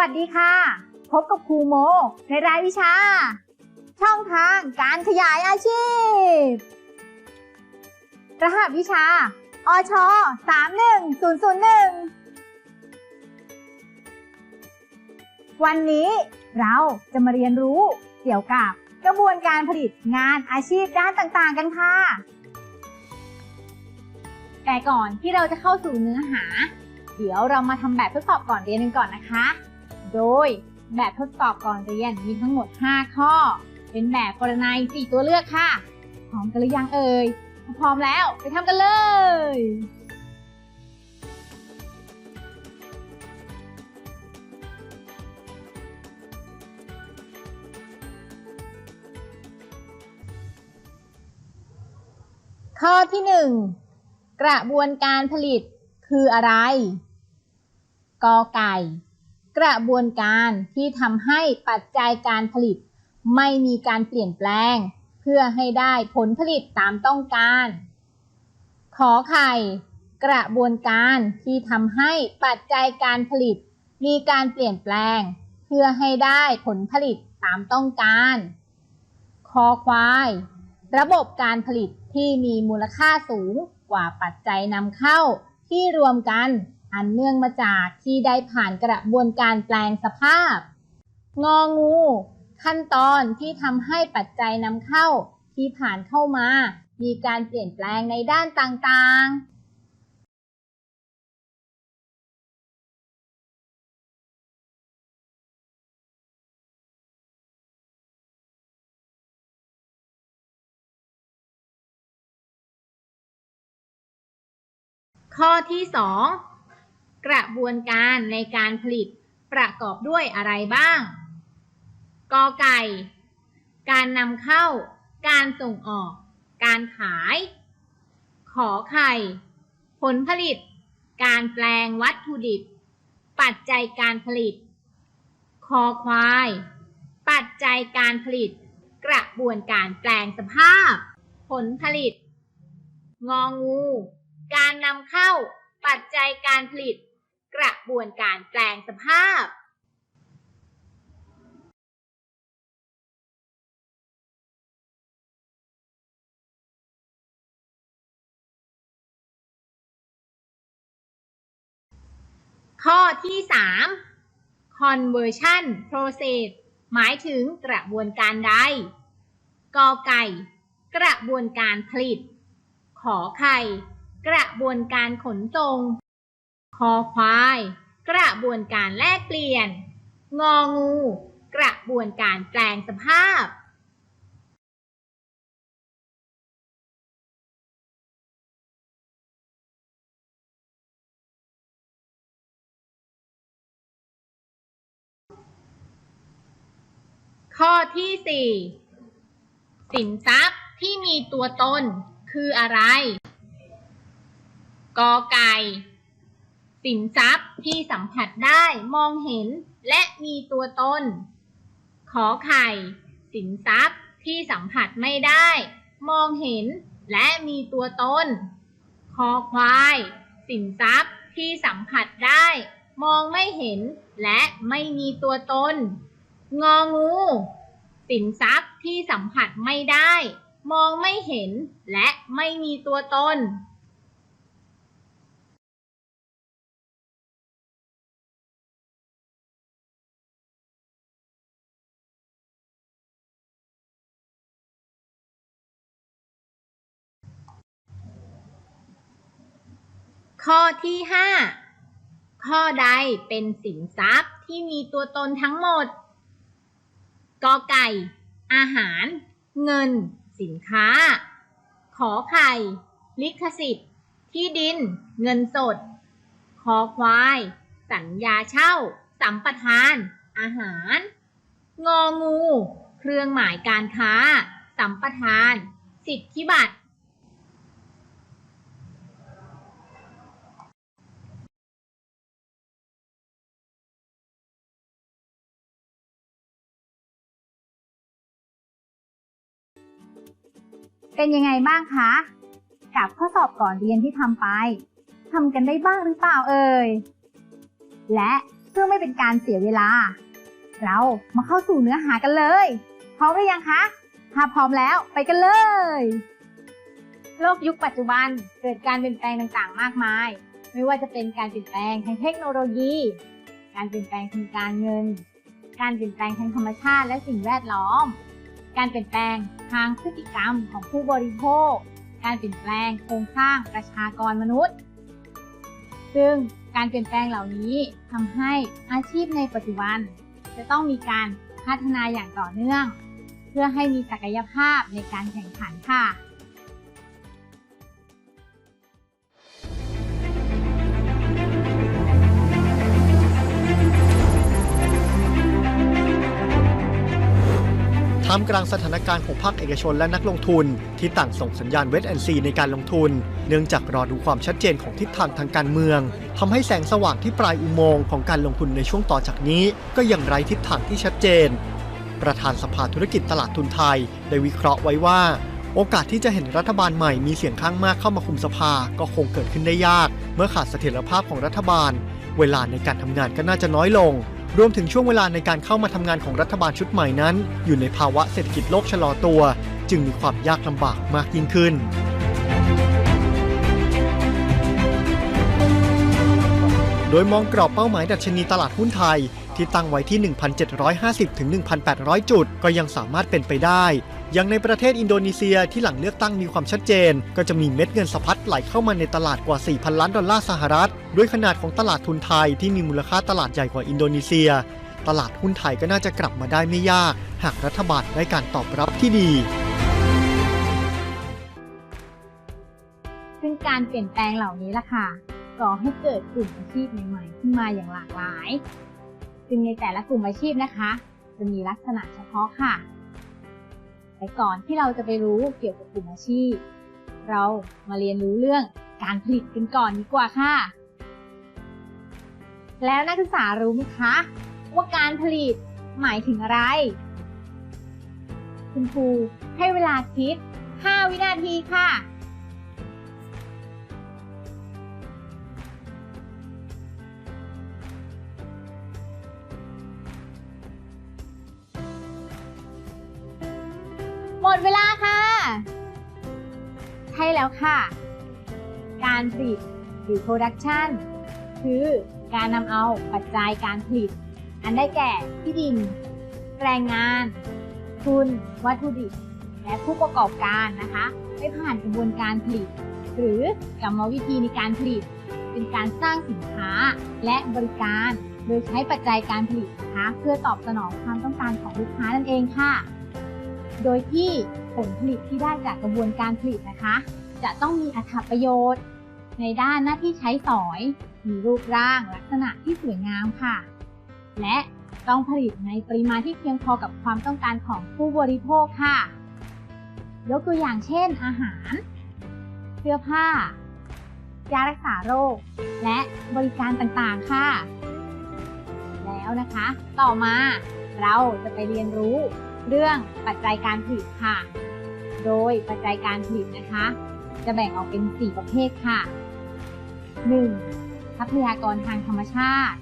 วัสดีค่ะ พบกับครูโม ในรายวิชา ช่องทางการขยายอาชีพ รหัสวิชา อช 31001 วันนี้เราจะมาเรียนรู้เกี่ยวกับกระบวนการผลิตงานอาชีพด้านต่างๆกันค่ะ แต่ก่อนที่เราจะเข้าสู่เนื้อหา เดี๋ยวเรามาทำแบบทดสอบก่อนเรียนกันก่อนนะคะ โดย แบบทดสอบก่อนเรียนมีทั้งหมด 5 ข้อ เป็นแบบกรณี4ตัวเลือกค่ะ พร้อมกันหรือยังเอ่ย พร้อมแล้วไปทำกันเลยข้อที่ 1 กระบวนการผลิตคืออะไร กอไก่ กระบวนการที่ทำให้ปัจจัยการผลิต ไม่มีการเปลี่ยนแปลง เพื่อให้ได้ผลผลิตตามต้องการ ขอไข่ กระบวนการที่ทำให้ปัจจัยการผลิต มีการเปลี่ยนแปลง เพื่อให้ได้ผลผลิตตามต้องการคอควาย ระบบการผลิตที่มีมูลค่าสูงกว่าปัจจัยนำเข้าที่รวมกัน อันเนื่องมาจากที่ได้ผ่านกระบวนการแปลงสภาพ งองู ขั้นตอนที่ทำให้ปัจจัยนำเข้าที่ผ่านเข้ามา มีการเปลี่ยนแปลงในด้านต่างๆข้อที่ 2 กระบวนการในการผลิตประกอบด้วยอะไรบ้าง กอไก่ การนำเข้า การส่งออก การขาย ขอไข่ ผลผลิต การแปลงวัตถุดิบ ปัจจัยการผลิต คอควาย ปัจจัยการผลิต กระบวนการแปลงสภาพ ผลผลิต งองู การนำเข้า ปัจจัยการผลิต กระบวนการแปลงสภาพข้อที่ 3 conversion process หมายถึงกระบวนการใด กอไก่ กระบวนการผลิต ขอไข่ กระบวนการขนส่ง คอควาย กระบวนการแลกเปลี่ยน งองู กระบวนการแปลงสภาพข้อที่ 4 สินทรัพย์ที่มีตัวตนคืออะไร กอไก่ สินทรัพย์ที่สัมผัสได้มองเห็นและมีตัวตน ขอไข่ สินทรัพย์ที่สัมผัสไม่ได้ มองเห็นและมีตัวตน คอควาย สินทรัพย์ที่สัมผัสได้ มองไม่เห็นและไม่มีตัวตน งองู สินทรัพย์ที่สัมผัสไม่ได้ มองไม่เห็นและไม่มีตัวตน ข้อที่ 5 ข้อใดเป็นสินทรัพย์ที่มีตัวตนทั้งหมด กอไก่ อาหาร เงิน สินค้า ขอไข่ ลิขสิทธิ์ ที่ดิน เงินสด คอควาย สัญญาเช่า สัมปทาน อาหาร งองู เครื่องหมายการค้า สัมปทาน สิทธิบัตร เป็นยังไงบ้างคะ กับข้อสอบก่อนเรียนที่ทำไปทำกันได้บ้างหรือเปล่าเอ่ย และเพื่อไม่เป็นการเสียเวลา เรามาเข้าสู่เนื้อหากันเลย พร้อมหรือยังคะ ถ้าพร้อมแล้วไปกันเลย โลกยุคปัจจุบันเกิดการเปลี่ยนแปลงต่างๆ มากมาย ไม่ว่าจะเป็นการเปลี่ยนแปลงทางเทคโนโลยี การเปลี่ยนแปลงทางการเงิน การเปลี่ยนแปลงทางธรรมชาติและสิ่งแวดล้อม การเปลี่ยนแปลงทางพฤติกรรมของผู้บริโภค การเปลี่ยนแปลงโครงสร้างประชากรมนุษย์ ซึ่งการเปลี่ยนแปลงเหล่านี้ทำให้อาชีพในปัจจุบัน จะต้องมีการพัฒนาอย่างต่อเนื่อง เพื่อให้มีศักยภาพในการแข่งขันค่ะ ท่ามกลางสถานการณ์ของภาคเอกชนและนักลงทุน ที่ต่างส่งสัญญาณเวทแอนซีในการลงทุน เนื่องจากรอดูความชัดเจนของทิศทางทางการเมืองทำให้แสงสว่างที่ปลายอุโมงค์ของการลงทุนในช่วงต่อจากนี้ ก็ยังไร้ทิศทางที่ชัดเจน ประธานสภาธุรกิจตลาดทุนไทย ได้วิเคราะห์ไว้ว่า โอกาสที่จะเห็นรัฐบาลใหม่มีเสียงข้างมากเข้ามาคุมสภาก็คงเกิดขึ้นได้ยาก เมื่อขาดเสถียรภาพของรัฐบาล เวลาในการทำงานก็น่าจะน้อยลง รวมถึงช่วงเวลาในการเข้ามาทำงานของรัฐบาลชุดใหม่นั้น อยู่ในภาวะเศรษฐกิจโลกชะลอตัว จึงมีความยากลำบากมากยิ่งขึ้น โดยมองกรอบเป้าหมายดัชนีตลาดหุ้นไทย ที่ตั้งไว้ที่ 1,750ถึง1,800 จุด ก็ยังสามารถเป็นไปได้ อย่างในประเทศอินโดนีเซียที่หลังเลือกตั้งมีความชัดเจน ก็จะมีเม็ดเงินสะพัดไหลเข้ามาในตลาดกว่า 4,000 ล้านดอลลาร์สหรัฐ ด้วยขนาดของตลาดทุนไทยที่มีมูลค่าตลาดใหญ่กว่าอินโดนีเซีย ตลาดหุ้นไทยก็น่าจะกลับมาได้ไม่ยาก หากรัฐบาลได้การตอบรับที่ดี ซึ่งการเปลี่ยนแปลงเหล่านี้ล่ะค่ะก่อให้เกิดกลุ่มอาชีพใหม่ๆขึ้นมาอย่างหลากหลาย ซึ่งในแต่ละกลุ่มอาชีพนะคะ จะมีลักษณะเฉพาะค่ะ แต่ก่อนที่เราจะไปรู้เกี่ยวกับกลุ่มอาชีพ เรามาเรียนรู้เรื่องการผลิตกันก่อนดีกว่าค่ะ แล้วนักศึกษารู้ไหมคะ ว่าการผลิตหมายถึงอะไร คุณครูให้เวลาคิด 5 วินาทีค่ะ แล้วค่ะ การผลิตหรือ production คือการนำเอาปัจจัยการผลิต อันได้แก่ที่ดิน แรงงาน ทุน วัตถุดิบ และผู้ประกอบการนะคะได้ผ่านกระบวนการผลิต หรือกรรมวิธีในการผลิต เป็นการสร้างสินค้าและบริการ โดยใช้ปัจจัยการผลิตนะคะเพื่อตอบสนองความต้องการของลูกค้านั่นเองค่ะ โดยที่ผลผลิตที่ได้จากกระบวนการผลิตนะคะ จะต้องมีอรรถประโยชน์ ในด้านหน้าที่ใช้สอย มีรูปร่างลักษณะที่สวยงามค่ะ และต้องผลิตในปริมาณที่เพียงพอกับความต้องการของผู้บริโภคค่ะ ยกตัวอย่างเช่น อาหาร เสื้อผ้า ยารักษาโรค และบริการต่างๆค่ะ แล้วนะคะ ต่อมาเราจะไปเรียนรู้เรื่องปัจจัยการผลิตค่ะ โดยปัจจัยการผลิตนะคะ จะแบ่งออกเป็น 4 ประเภทค่ะ 1. ทรัพยากรทางธรรมชาติ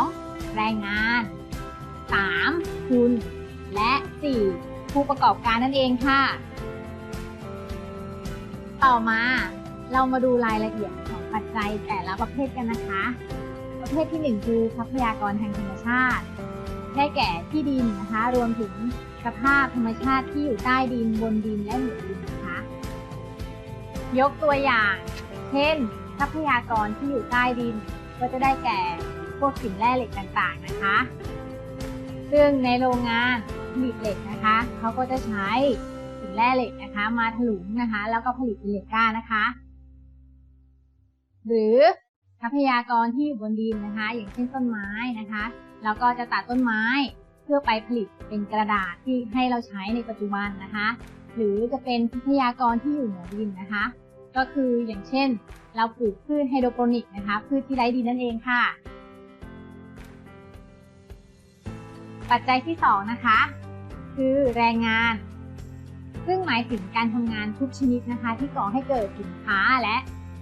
2. แรงงาน 3. ทุน และ 4. ผู้ประกอบการนั่นเองค่ะ ต่อมาเรามาดูรายละเอียดของปัจจัยแต่ละประเภทกันนะคะ ประเภทที่ 1 คือทรัพยากรทางธรรมชาติ ได้แก่ที่ดินนะคะ รวมถึงสภาพธรรมชาติที่อยู่ใต้ดินบนดินและเหนือดินนะคะ ยกตัวอย่าง เช่น ทรัพยากรที่อยู่ใต้ดิน ก็จะได้แก่พวกสินแร่เหล็กต่างๆนะคะ ซึ่งในโรงงานผลิตเหล็กนะคะเขาก็จะใช้สินแร่เหล็กนะคะ มาถลุงนะคะ แล้วก็ผลิตเป็นเหล็กกล้านะคะ หรือทรัพยากรที่อยู่บนดินนะคะ อย่างเช่นต้นไม้นะคะแล้วก็จะตัดต้นไม้เพื่อไปผลิตเป็นกระดาษที่ให้เราใช้ในปัจจุบันนะคะ หรือจะเป็นทรัพยากรที่อยู่เหนือดินนะคะ ก็คืออย่างเช่น เราปลูกพืชไฮโดรโปนิกนะคะพืชที่ไร้ดินนั่นเองค่ะ ปัจจัยที่สองนะคะ คือแรงงาน ซึ่งหมายถึงการทำงานทุกชนิดนะคะ ที่ก่อให้เกิดสินค้าและ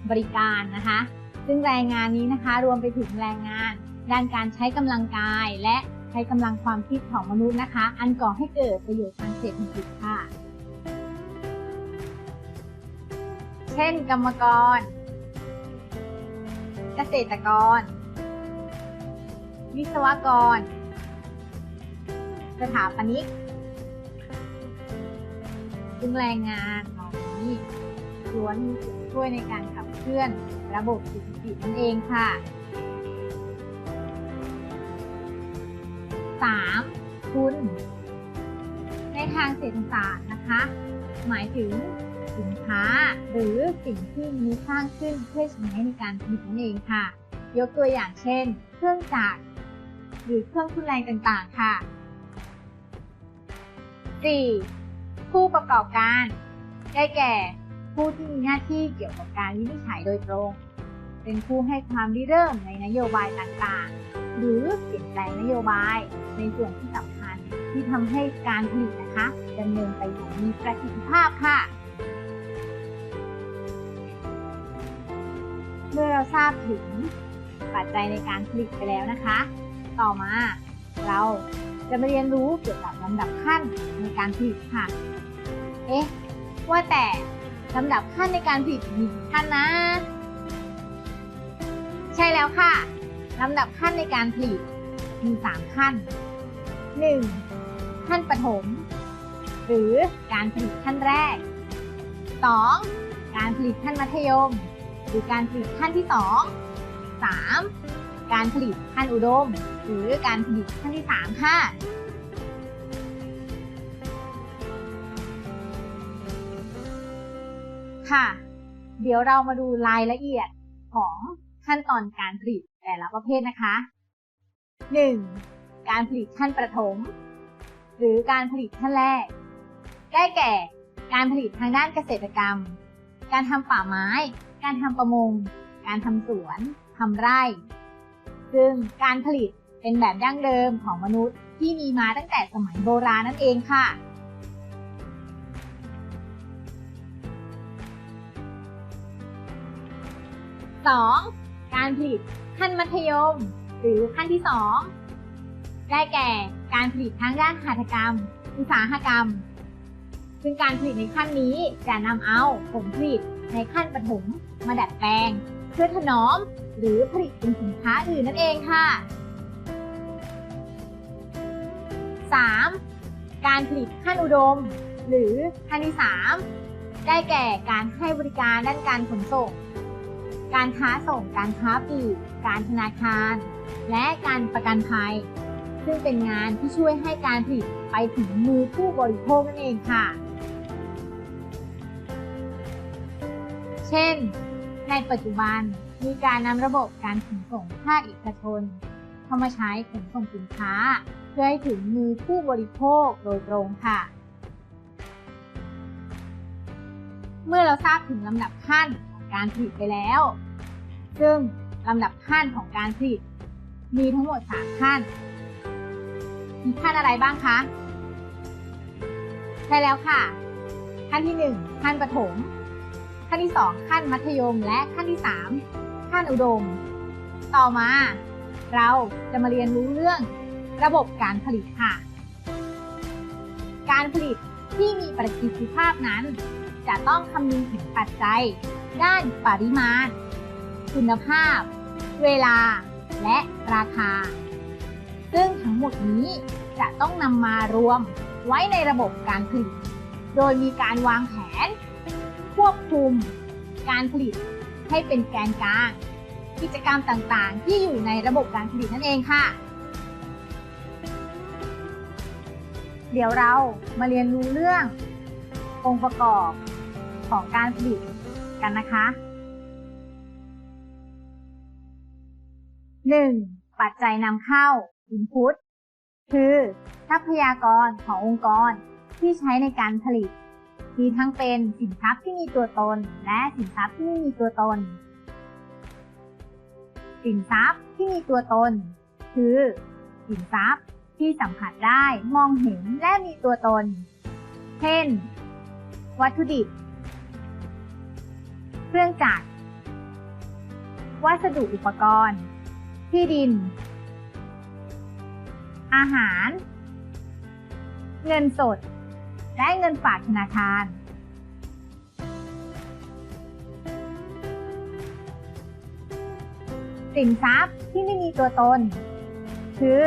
บริการนะคะ ซึ่งแรงงานนี้นะคะรวมไปถึงแรงงาน ด้านการใช้กำลังกายและใช้กำลังความคิดของมนุษย์นะคะ อันก่อให้เกิดประโยชน์ทางเศรษฐกิจค่ะ ช่น กรรมกร เกษตรกร วิศวกร สถาปนิกซึ่งแรงงานเหล่านี้ล้วนมีส่วนช่วยในการขับเคลื่อนระบบเศรษฐกิจนั่นเองค่ะ 3. ทุน ในทางเศรษฐศาสตร์นะคะ หมายถึง สินค้า หรือสิ่งที่มนุษย์สร้างขึ้นเพื่อใช้ในการผลิตนั่นเองค่ะ ยกตัวอย่างเช่น เครื่องจักรหรือเครื่องทุนแรงต่างๆ ค่ะ 4. ผู้ประกอบการ ได้แก่ ผู้ที่มีหน้าที่เกี่ยวกับการวินิจฉัยโดยตรง เป็นผู้ให้ความริเริ่มในนโยบายต่างๆ หรือเปลี่ยนแปลงนโยบายในส่วนที่สำคัญที่ทำให้การผลิตนะคะดำเนินไปอย่างมีประสิทธิภาพค่ะ เมื่อเราทราบถึงปัจจัยในการผลิตไปแล้วนะคะ ต่อมาเราจะมาเรียนรู้เกี่ยวกับลำดับขั้นในการผลิตค่ะ เอ๊ะ ว่าแต่ลำดับขั้นในการผลิตมีกี่ขั้นนะ ใช่แล้วค่ะลำดับขั้นในการผลิตมี 3 ขั้น 1. ขั้นปฐม หรือการผลิตขั้นแรก 2. การผลิตขั้นมัธยม หรือการผลิตขั้นที่ 2 3. การผลิตขั้นอุดม หรือการผลิตขั้นที่ 3 ค่ะค่ะ เดี๋ยวเรามาดูรายละเอียดของขั้นตอนการผลิตแต่ละประเภทนะคะ 1. การผลิตขั้นประถม หรือการผลิตขั้นแรก ได้แก่ การผลิตทางด้านเกษตรกรรม การทำป่าไม้ การทำประมง การทำสวนทำไร่ ซึ่งการผลิตเป็นแบบดั้งเดิมของมนุษย์ที่มีมาตั้งแต่สมัยโบราณนั่นเองค่ะ 2. การผลิตขั้นมัธยม หรือขั้นที่ 2 ได้แก่การผลิตทางด้านหัตถกรรม อุตสาหกรรม ซึ่งการผลิตในขั้นนี้จะนำเอาผลผลิต ในขั้นปฐมมาดัดแปลง เพื่อถนอม หรือผลิตเป็นสินค้าอื่นนั่นเองค่ะ 3. การผลิตขั้นอุดม หรือขั้นที่ 3 ได้แก่การให้บริการด้านการขนส่ง การค้าส่ง การค้าปลีก การธนาคาร และการประกันภัย ซึ่งเป็นงานที่ช่วยให้การผลิตไปถึงมือผู้บริโภคนั่นเองค่ะ เช่น ในปัจจุบันมีการนำระบบการขนส่งภาคเอกชน เข้ามาใช้ขนส่งสินค้า เพื่อให้ถึงมือผู้บริโภคโดยตรงค่ะ เมื่อเราทราบถึงลำดับขั้นของการผลิตไปแล้ว ซึ่งลำดับขั้นของการผลิต มีทั้งหมด 3 ขั้น มีขั้นอะไรบ้างคะ ใช่แล้วค่ะ ขั้นที่ 1 ขั้นประถม ขั้นที่ 2 ขั้นมัธยม และขั้นที่ 3 ขั้นอุดม ต่อมา เราจะมาเรียนรู้เรื่องระบบการผลิตค่ะ การผลิตที่มีประสิทธิภาพนั้น จะต้องคำนึงถึงปัจจัย ด้านปริมาณ คุณภาพ เวลา และราคา ซึ่งทั้งหมดนี้จะต้องนำมารวมไว้ในระบบการผลิต โดยมีการวางแผน ควบคุมการผลิตให้เป็นแกนกลาง กิจกรรมต่างๆ ที่อยู่ในระบบการผลิตนั่นเองค่ะ เดี๋ยวเรามาเรียนรู้เรื่อง องค์ประกอบของการผลิตกันนะคะ 1. ปัจจัยนำเข้า Input คือทรัพยากรขององค์กรที่ใช้ในการผลิต มีทั้งเป็นสินทรัพย์ที่มีตัวตน และสินทรัพย์ที่ไม่มีตัวตน สินทรัพย์ที่มีตัวตน คือ สินทรัพย์ที่สัมผัสได้มองเห็นและมีตัวตน เช่น วัตถุดิบ เครื่องจักร วัสดุอุปกรณ์ ที่ดิน อาหาร เงินสด และเงินฝากธนาคาร สินทรัพย์ที่ไม่มีตัวตน คือ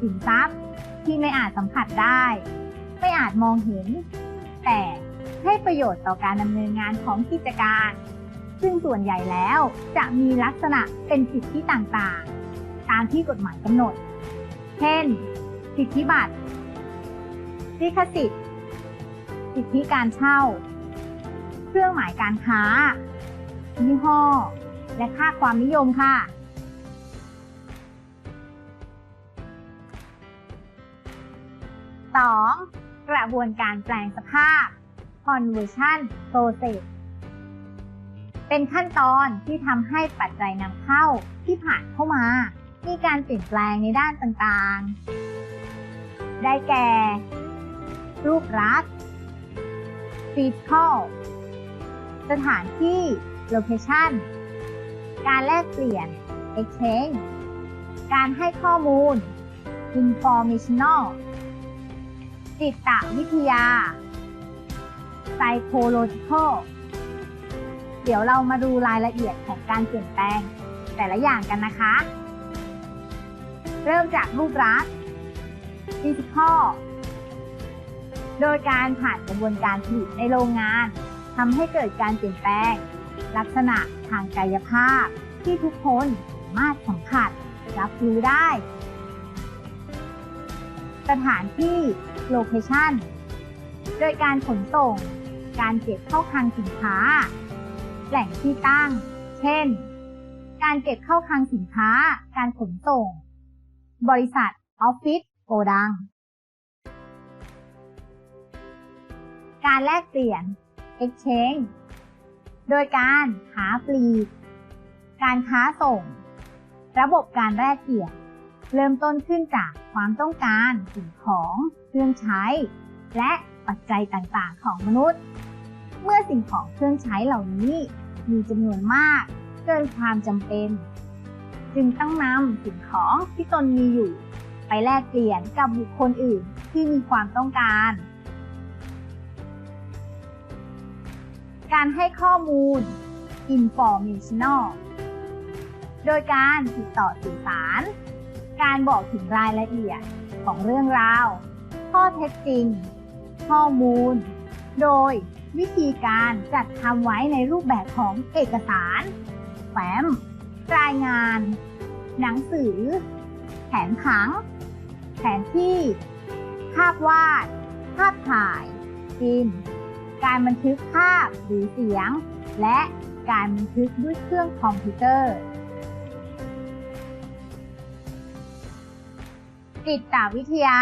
สินทรัพย์ที่ไม่อาจสัมผัสได้ ไม่อาจมองเห็น แต่ให้ประโยชน์ต่อการดำเนินงานของกิจการ ซึ่งส่วนใหญ่แล้วจะมีลักษณะเป็นสิทธิต่างๆ ตามที่กฎหมายกำหนด เช่น สิทธิบัตรลิขสิทธิ์ สิทธิการเช่า เครื่องหมายการค้า ยี่ห้อ และค่าความนิยมค่ะ 2. กระบวนการแปลงสภาพ conversion process เป็นขั้นตอนที่ทำให้ปัจจัยนำเข้าที่ผ่านเข้ามา มีการเปลี่ยนแปลงในด้านต่างๆ ได้แก่ รูปลักษ์ physical สถานที่ location การแลกเปลี่ยน exchange การให้ข้อมูล informational จิตวิทยา psychological เดี๋ยวเรามาดูรายละเอียดของการเปลี่ยนแปลง แต่ละอย่างกันนะคะ เริ่มจากรูปลักษณ์ physical โดยการผ่านกระบวนการผลิตในโรงงานทำให้เกิดการเปลี่ยนแปลง ลักษณะทางกายภาพที่ทุกคนสามารถสัมผัสรับรู้ได้ สถานที่ location โดยการขนส่ง การเก็บเข้าคลังสินค้า แหล่งที่ตั้ง เช่น การเก็บเข้าคลังสินค้า การขนส่ง บริษัท ออฟฟิศโกดัง การแลกเปลี่ยน exchange โดยการค้าปลีก การค้าส่ง ระบบการแลกเปลี่ยน เริ่มต้นขึ้นจากความต้องการสิ่งของเครื่องใช้ และปัจจัยต่างๆ ของมนุษย์ เมื่อสิ่งของเครื่องใช้เหล่านี้มีจำนวนมาก เกินความจำเป็น จึงต้องนำสิ่งของที่ตนมีอยู่ ไปแลกเปลี่ยนกับบุคคลอื่นที่มีความต้องการ การให้ข้อมูล informational โดยการติดต่อสื่อสาร การบอกถึงรายละเอียดของเรื่องราว ข้อเท็จจริง ข้อมูล โดยวิธีการจัดทำไว้ในรูปแบบของเอกสาร แฟ้ม รายงาน หนังสือ แผนผัง แผนที่ ภาพวาด ภาพถ่ายฟิล์ม การบันทึกภาพหรือเสียง และการบันทึกด้วยเครื่องคอมพิวเตอร์จิตวิทยา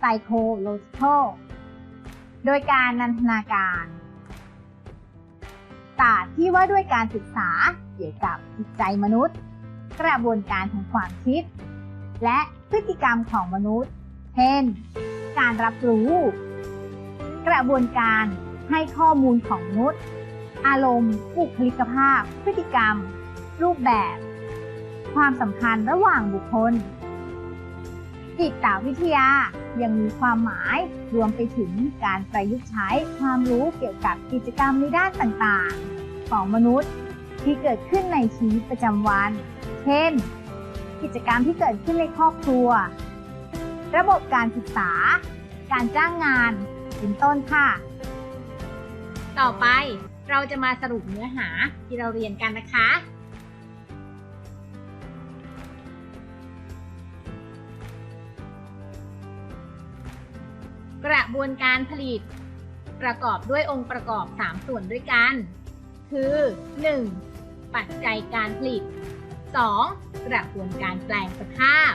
psychological โดยการนันทนาการศาสตร์ที่ว่าด้วยการศึกษาเกี่ยวกับจิตใจมนุษย์ กระบวนการทางความคิด และพฤติกรรมของมนุษย์ เช่น การรับรู้ กระบวนการให้ข้อมูลของมนุษย์ อารมณ์บุคลิกภาพ พฤติกรรม รูปแบบ ความสัมพันธ์ระหว่างบุคคล จิตวิทยายังมีความหมายรวมไปถึงการประยุกต์ใช้ความรู้เกี่ยวกับกิจกรรมในด้านต่างๆ ของมนุษย์ที่เกิดขึ้นในชีวิตประจำวัน เช่น กิจกรรมที่เกิดขึ้นในครอบครัว ระบบการศึกษา การจ้างงาน เป็นต้นค่ะ ต่อไปเราจะมาสรุปเนื้อหาที่เราเรียนกันนะคะ กระบวนการผลิต ประกอบด้วยองค์ประกอบ 3 ส่วนด้วยกัน คือ 1. ปัจจัยการผลิต 2. กระบวนการแปลงสภาพ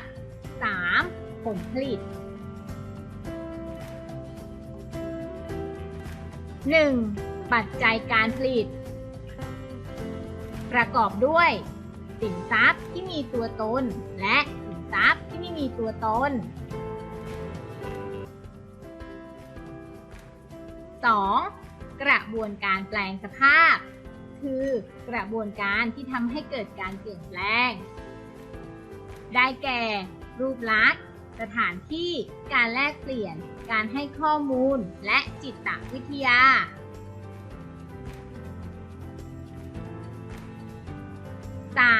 3. ผลผลิต 1. ปัจจัยการผลิต ประกอบด้วย สินทรัพย์ที่มีตัวตน และสินทรัพย์ที่ไม่มีตัวตน 2. กระบวนการแปลงสภาพ คือกระบวนการที่ทำให้เกิดการเปลี่ยนแปลง ได้แก่ รูปลักษณ์ สถานที่การแลกเปลี่ยน การให้ข้อมูล และจิตวิทยา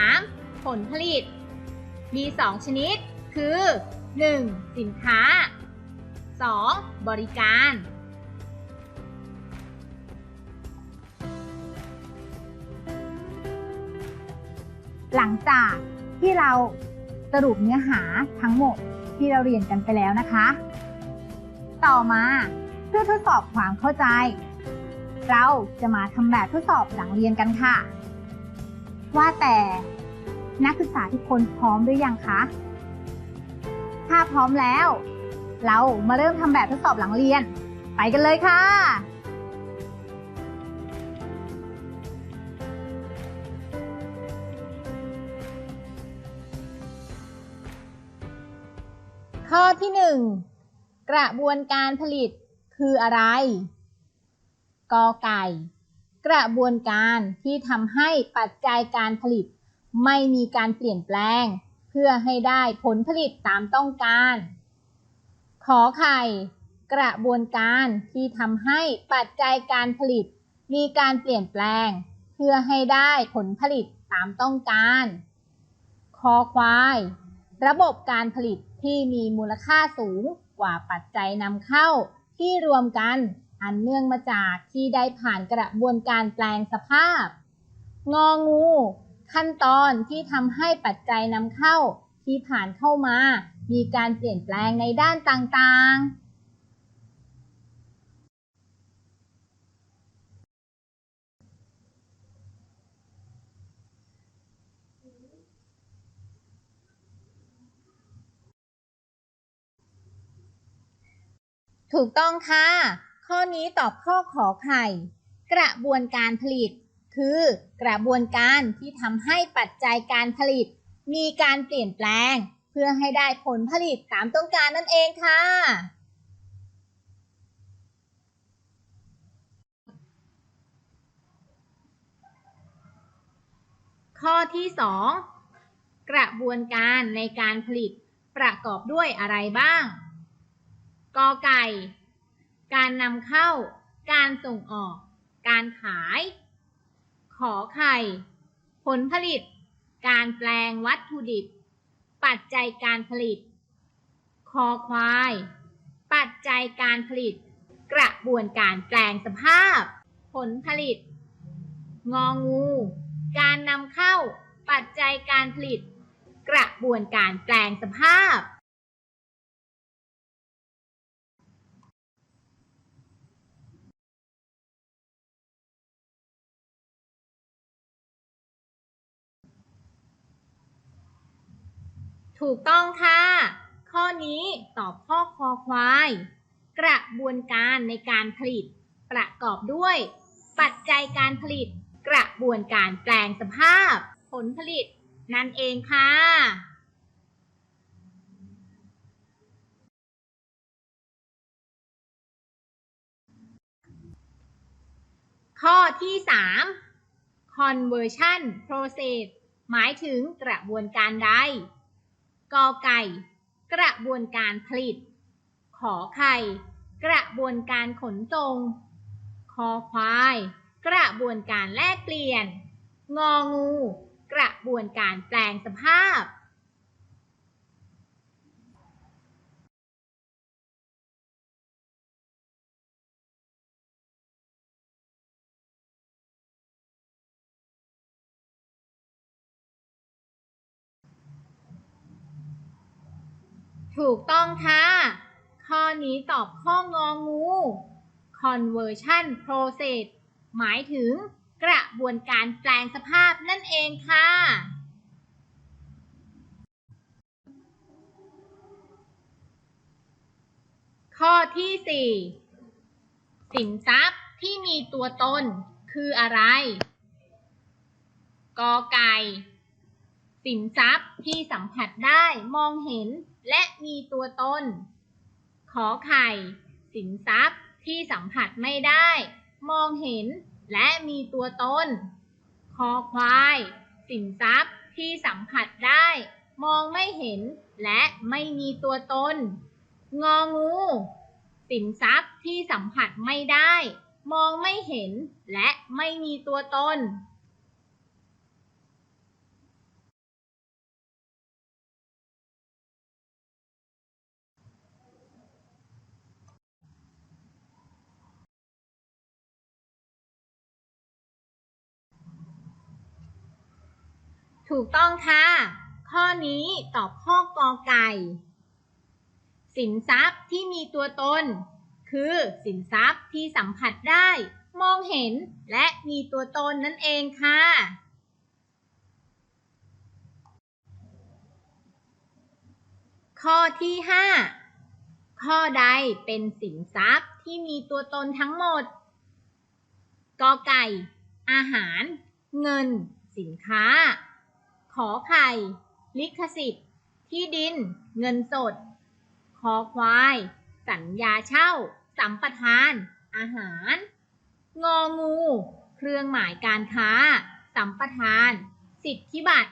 3. ผลผลิต มี 2 ชนิด คือ 1. สินค้า 2. บริการ หลังจากที่เราสรุปเนื้อหาทั้งหมด ที่เราเรียนกันไปแล้วนะคะ ต่อมาเพื่อทดสอบความเข้าใจ เราจะมาทำแบบทดสอบหลังเรียนกันค่ะ ว่าแต่นักศึกษาทุกคนพร้อมหรือยังคะ ถ้าพร้อมแล้ว เรามาเริ่มทำแบบทดสอบหลังเรียน ไปกันเลยค่ะ ข้อที่ 1 กระบวนการผลิตคืออะไรกอไก่ กระบวนการที่ทำให้ปัจจัยการผลิต ไม่มีการเปลี่ยนแปลง เพื่อให้ได้ผลผลิตตามต้องการ ขอไข่ กระบวนการที่ทำให้ปัจจัยการผลิต มีการเปลี่ยนแปลง เพื่อให้ได้ผลผลิตตามต้องการ คอควาย ระบบการผลิต ที่มีมูลค่าสูงกว่าปัจจัยนำเข้าที่รวมกันอันเนื่องมาจากที่ได้ผ่านกระบวนการแปลงสภาพ งองู ขั้นตอนที่ทำให้ปัจจัยนำเข้าที่ผ่านเข้ามา มีการเปลี่ยนแปลงในด้านต่างๆ ถูกต้องค่ะ ข้อนี้ตอบข้อขอไข่ กระบวนการผลิต คือกระบวนการที่ทำให้ปัจจัยการผลิต มีการเปลี่ยนแปลง เพื่อให้ได้ผลผลิตตามต้องการนั่นเองค่ะ ข้อที่ 2 กระบวนการในการผลิตประกอบด้วยอะไรบ้าง กอไก่ การนำเข้า การส่งออก การขาย ขอไข่ ผลผลิต การแปลงวัตถุดิบ ปัจจัยการผลิต คอควาย ปัจจัยการผลิต กระบวนการแปลงสภาพ ผลผลิต งองู การนำเข้า ปัจจัยการผลิต กระบวนการแปลงสภาพ ถูกต้องค่ะ ข้อนี้ตอบข้อคอควาย กระบวนการในการผลิต ประกอบด้วย ปัจจัยการผลิต กระบวนการแปลงสภาพ ผลผลิต นั่นเองค่ะข้อที่ 3 conversion process หมายถึงกระบวนการใด กอไก่ กระบวนการผลิต ขอไข่ กระบวนการขนส่ง คอควาย กระบวนการแลกเปลี่ยน งองู กระบวนการแปลงสภาพ ถูกต้องค่ะ ข้อนี้ตอบข้ององู conversion process หมายถึงกระบวนการแปลงสภาพนั่นเองค่ะ ข้อที่ 4 สินทรัพย์ที่มีตัวตนคืออะไร กอไก่ สินทรัพย์ที่สัมผัสได้มองเห็นและมีตัวตน ขอไข่ สินทรัพย์ที่สัมผัสไม่ได้ มองเห็นและมีตัวตน คอควาย สินทรัพย์ที่สัมผัสได้ มองไม่เห็นและไม่มีตัวตน งองู สินทรัพย์ที่สัมผัสไม่ได้ มองไม่เห็นและไม่มีตัวตน ถูกต้องค่ะ ข้อนี้ตอบข้อกอไก่ สินทรัพย์ที่มีตัวตน คือสินทรัพย์ที่สัมผัสได้ มองเห็นและมีตัวตนนั่นเองค่ะ ข้อที่ 5 ข้อใดเป็นสินทรัพย์ที่มีตัวตนทั้งหมดกอไก่ อาหาร เงิน สินค้า ขอไข่ ลิขสิทธิ์ ที่ดิน เงินสด คอควาย สัญญาเช่า สัมปทาน อาหาร งองู เครื่องหมายการค้า สัมปทาน สิทธิบัตร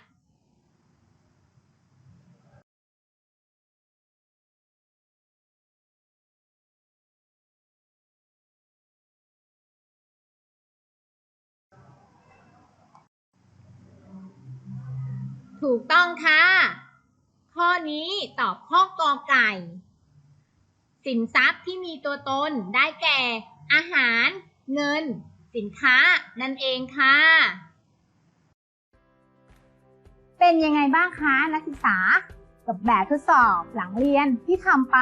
ถูกต้องค่ะ ข้อนี้ตอบข้อกอไก่ สินทรัพย์ที่มีตัวตนได้แก่ อาหาร เงิน สินค้า นั่นเองค่ะ เป็นยังไงบ้างคะนักศึกษา กับแบบทดสอบหลังเรียนที่ทำไป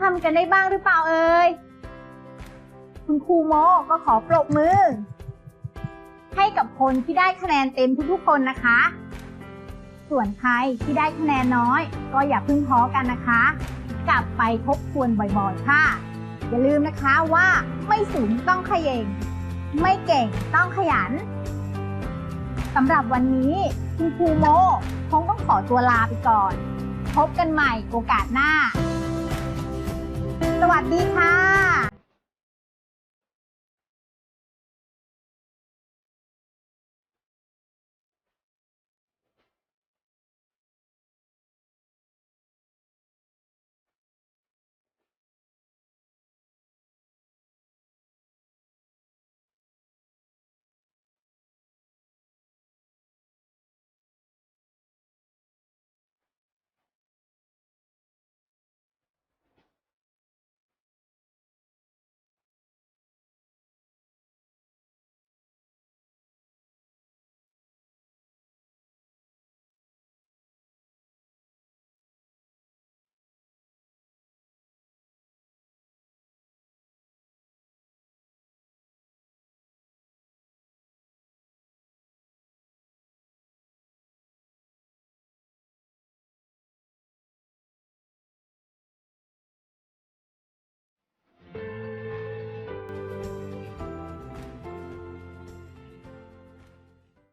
ทำกันได้บ้างหรือเปล่าเอ่ยคุณครูโมก็ขอปรบมือ ให้กับคนที่ได้คะแนนเต็มทุกๆคนนะคะ ส่วนใครที่ได้คะแนนน้อย ก็อย่าเพึ่งท้อกันนะคะ กลับไปทบทวนบ่อยๆ ค่ะ อย่าลืมนะคะว่าไม่สูงต้องขย e งไม่เก่งต้องขยันสำหรับวันนี้คุณครูโมคงต้องขอตัวลาไปก่อน พบกันใหม่โอกาสหน้า สวัสดีค่ะ